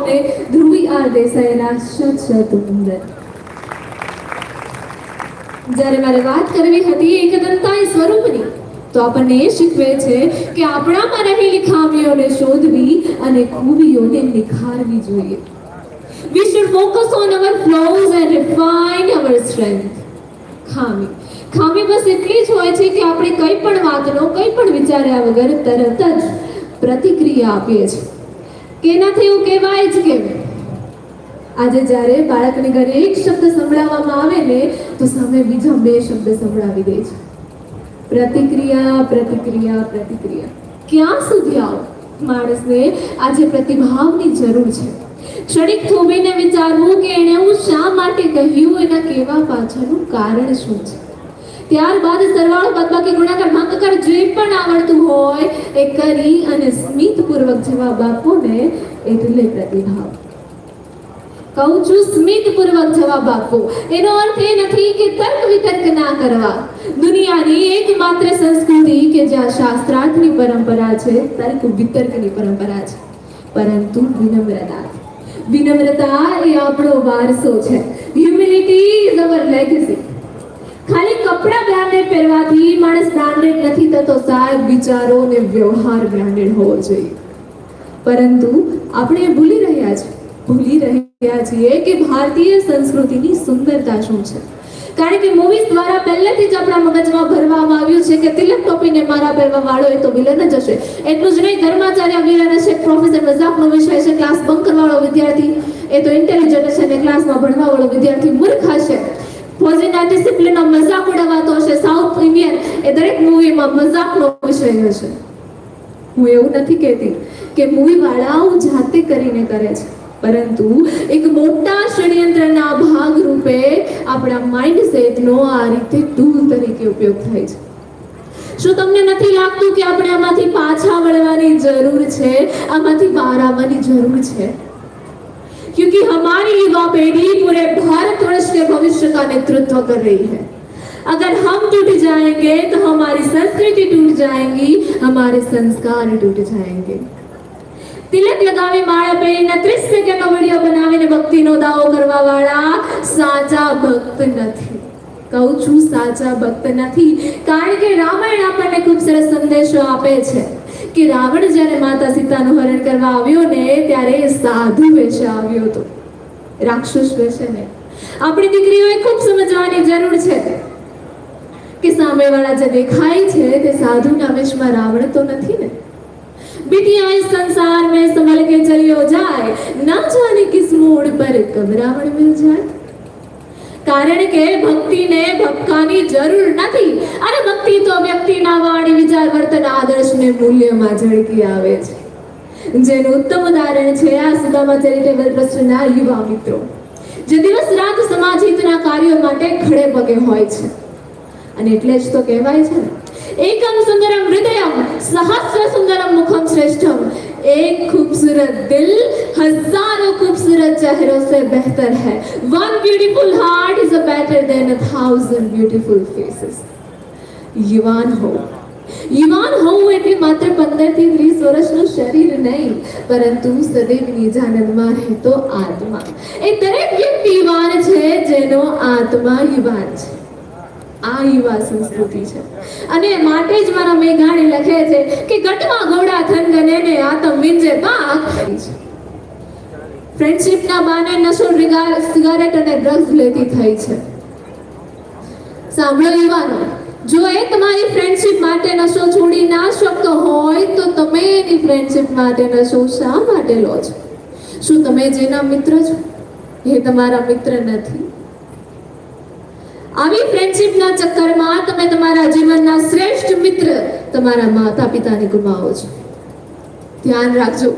અને ધ્રુવી આર દેસાઈના શત જ્યારે મારે વાત કરવી હતી એકદંતાય સ્વરૂપની, તો આપણને એ શીખવે છે કે આપણામાં રહેલી ખામીઓને શોધવી અને ખૂબીઓને નિખારવી જોઈએ. We should focus on our flaws and refine our strength. ખામી. ખામી બસ એટલી જ હોય છે કે આપણે કંઈ પણ વાતનો, કંઈ પણ વિચાર્યા વગર તરત જ પ્રતિક્રિયા આપીએ છીએ. કે એનાથી એવું કહેવાય જ કે આજે જ્યારે બાળકને ઘરે એક શબ્દ સંભળાવવામાં આવે ને, તો સામે બીજા બે શબ્દ સંભળાવી દે છે. પ્રતિક્રિયા પ્રતિક્રિયા પ્રતિક્રિયા. ક્યાં સુધી આવો? માણસને આજે પ્રતિભાવની જરૂર છે. ક્ષણિક થોભીને વિચારવું કે એણે હું શા માટે કહ્યું? એના કહેવા પાછળનું કારણ શું છે? ત્યારબાદ સરવાળો બાદબાકી ગુણાકાર ભાગાકાર જે પણ આવડતું હોય એ કરી અને સ્મિતપૂર્વક જવાબ આપો ને એટલે પ્રતિભાવ. કહું છું સ્મિતપૂર્વક જવાબ આપો. એનો અર્થ એ નથી કે તર્ક વિતર્ક ના કરવા. દુનિયાની એકમાત્ર સંસ્કૃતિ કે જ્યાં શાસ્ત્રાર્થની પરંપરા છે, તર્ક વિતર્કની પરંપરા છે. પરંતુ વિનમ્રતા. વિનમ્રતા એ આપણો વારસો છે. હ્યુમિલિટી ઇઝ અવર લેગસી ખાલી કપડા બ્રાન્ડેડ પહેરવાથી માણસ બ્રાન્ડેડ નથી થતો. સાહેબ, વિચારો અને વ્યવહાર બ્રાન્ડેડ હોવો જોઈએ. પરંતુ આપણે ભૂલી રહ્યા છીએ, ભૂલી રહ્યા છીએ કે ભારતીય સંસ્કૃતિની સુંદરતા શું છે. કારણ કે મૂવીઝ દ્વારા પહેલેથી જ આપણા મગજમાં ભરવામાં આવ્યું છે કે તિલક ટોપીને મારા પહેરવા વાળો એ તો વિલન જ હશે. એટલું જ નહીં, ધર્માચાર્ય વિલન હશે પ્રોફેસર મજાકનો વિષય છે ક્લાસ બંક કરવાવાળો વિદ્યાર્થી. એ તો ઇન્ટેલિજન્ટ હશે અને ક્લાસમાં ભણવાવાળો વિદ્યાર્થી મૂર્ખ હશે. ફોજીના ડિસિપ્લિનનો મજાક ઉડાવતો હશે. સાઉથ ઇન્ડિયન એ દરેક મૂવીમાં મજાકનો વિષય હશે હું એવું નથી કહેતી કે મૂવી વાળાઓ જાતે કરીને કરે છે. પરંતુ એક મોટા ષડયંત્રના ભાગ રૂપે આપણા માઇન્ડસેટનો આ રીતે ટૂલ તરીકે ઉપયોગ થાય છે. શું તમને નથી લાગતું કે આપણે આમાંથી પાછા વળવાની જરૂર છે? આમાંથી બહાર આવવાની જરૂર છે? क्योंकि हमारी युवा पीढ़ी पूरे भारतवर्ष के भविष्य का नेतृत्व कर रही है अगर हम टूट जाएंगे तो हमारी संस्कृति टूट जाएंगी हमारे संस्कार टूट जाएंगे તિલક લગાવી માળા પહેરીને 30 સેકન્ડનો વિડિયો બનાવીને ભક્તિનો દાવો કરવા વાળા સાચા ભક્ત નથી કહું છું સાચા ભક્ત નથી કારણ કે રામાયણ આપણને ખૂબ સરસ સંદેશો આપે છે કે રાવણ જ્યારે માતા સીતાનું હરણ કરવા આવ્યો ને ત્યારે એ સાધુ વેશે આવ્યો હતો રાક્ષસ વેશે ને આપણી દીકરીઓએ ખૂબ સમજવાની જરૂર છે કે સામેવાળા જે દેખાય છે તે સાધુના વેશમાં રાવણ તો નથી ને बिटिया इस संसार में संभल के चलियो जाए न जाने किस मोड़ पर कब रावण मिल जाए કારણ કે ભક્તિને ભક્કાની જરૂર નથી. અને ભક્તિ તો વ્યક્તિના વાણી વિચાર વર્તન આદર્શને મૂલ્યમાં ઝળકી આવે છે. જેનું ઉત્તમ ઉદાહરણ છે આ સુદામા ચેરિટેબલ ટ્રસ્ટના યુવા મિત્રો. જે દિવસ રાત સમાજ હિતના કાર્યો માટે ખડે પગે હોય છે. અને એટલે જ તો કહેવાય છે એકમ સુંદરમ હૃદયમ, સહસ્ર સુંદરમ મુખમ શ્રેષ્ઠમ एक खूबसूरत दिल हजारों खूबसूरत चेहरों से बेहतर है one beautiful heart is a better than a thousand beautiful faces યુવાન હોવું યુવાન હોવું એટલે માત્ર પંદર થી ત્રીસ વર્ષનું શરીર નહીં પરંતુ સદૈવની જાનનમાં રહેતો આત્મા એ દરેક વ્યક્તિ યુવાન છે જેનો આત્મા યુવાન છે આ યુવા સંસ્કૃતિ છે અને માટે જ મારા મેઘાણી લખે છે કે ગટમાં ગોડા થન ગને ને આતમ વિંજે પાક ફ્રેન્ડશિપના બાને નશો સિગારેટ અને ડ્રગ્સ લેતી થઈ છે. સાંભળો યુવાનો જો એ તમારી ફ્રેન્ડશિપ માટે નશો છોડી ના શકતો હોય, તો તમે એની ફ્રેન્ડશિપ માટે નશો શા માટે લો છો? શું તમે જેના મિત્ર છો? એ તમારા મિત્ર નથી. આવી ફ્રેન્ડશિપના ચક્કરમાં તમે તમારા તમારા માતા પિતાને ગુમાવો છો. ધ્યાન રાખજો.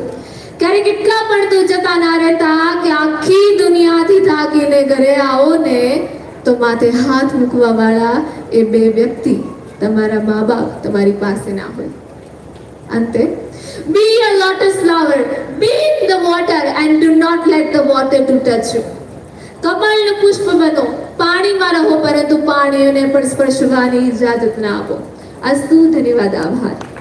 ક્યારેક એટલા પણ તો જતા ના રહેતા કે આખી દુનિયાથી થાકીને ઘરે આવો ને, તો માથે હાથ મૂકવા વાળા એ બે વ્યક્તિ તમારા મા બાપ તમારી પાસે ના હોય. અંતે be a lotus flower be in the water and do not let the water to touch you કમળનું પુષ્પ બનો, પાણીમાં રહો, પરંતુ પાણીને પણ સ્પર્શવાની ઇજાજત ના આપો. અસ્તુ ધન્યવાદ આભાર